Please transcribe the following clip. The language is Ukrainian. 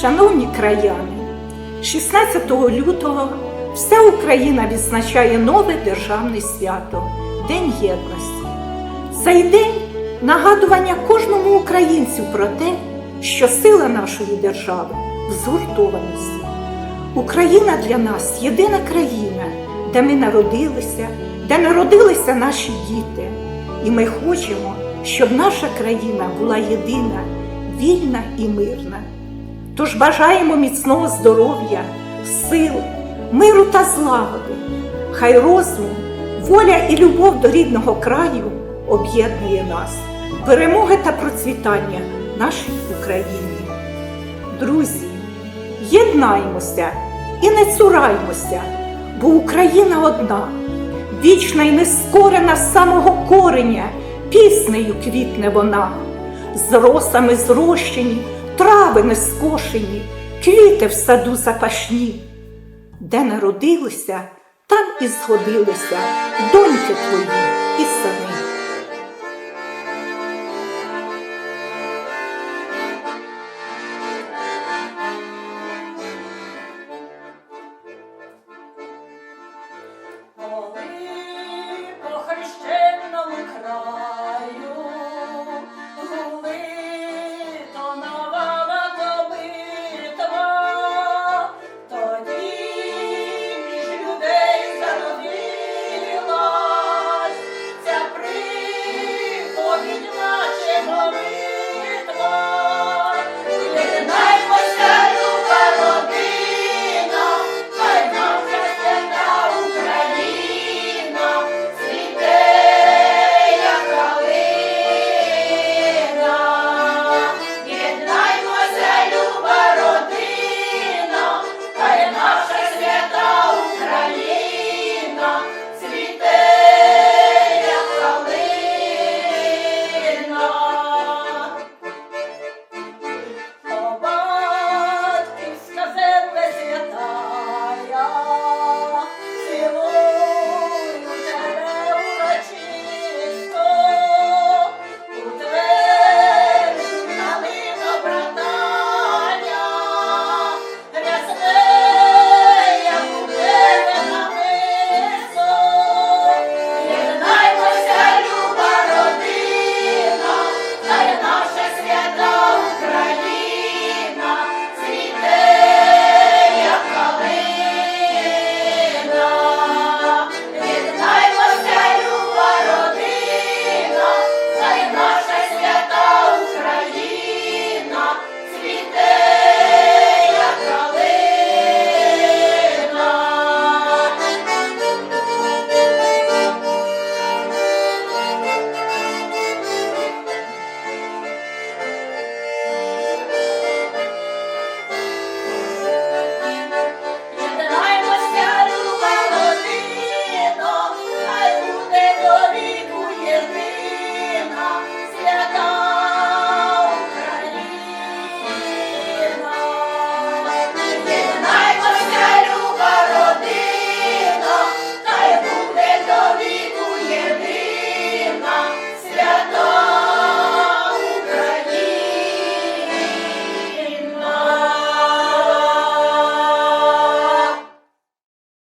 Шановні краяни, 16 лютого вся Україна відзначає нове державне свято День єдності. Цей день нагадування кожному українцю про те, що сила нашої держави в згуртованості. Україна для нас єдина країна, де ми народилися, де народилися наші діти. І ми хочемо, щоб наша країна була єдина, вільна і мирна. Тож бажаємо міцного здоров'я, сил, миру та злагоди. Хай розум, воля і любов до рідного краю об'єднує нас, перемоги та процвітання нашій Україні. Друзі, єднаймося і не цураймося, бо Україна одна, вічна і нескорена з самого кореня, піснею квітне вона, з росами зрощені, трави не скошені, квіти в саду запашні. Де народилися, там і згодилися доньки твої і сини.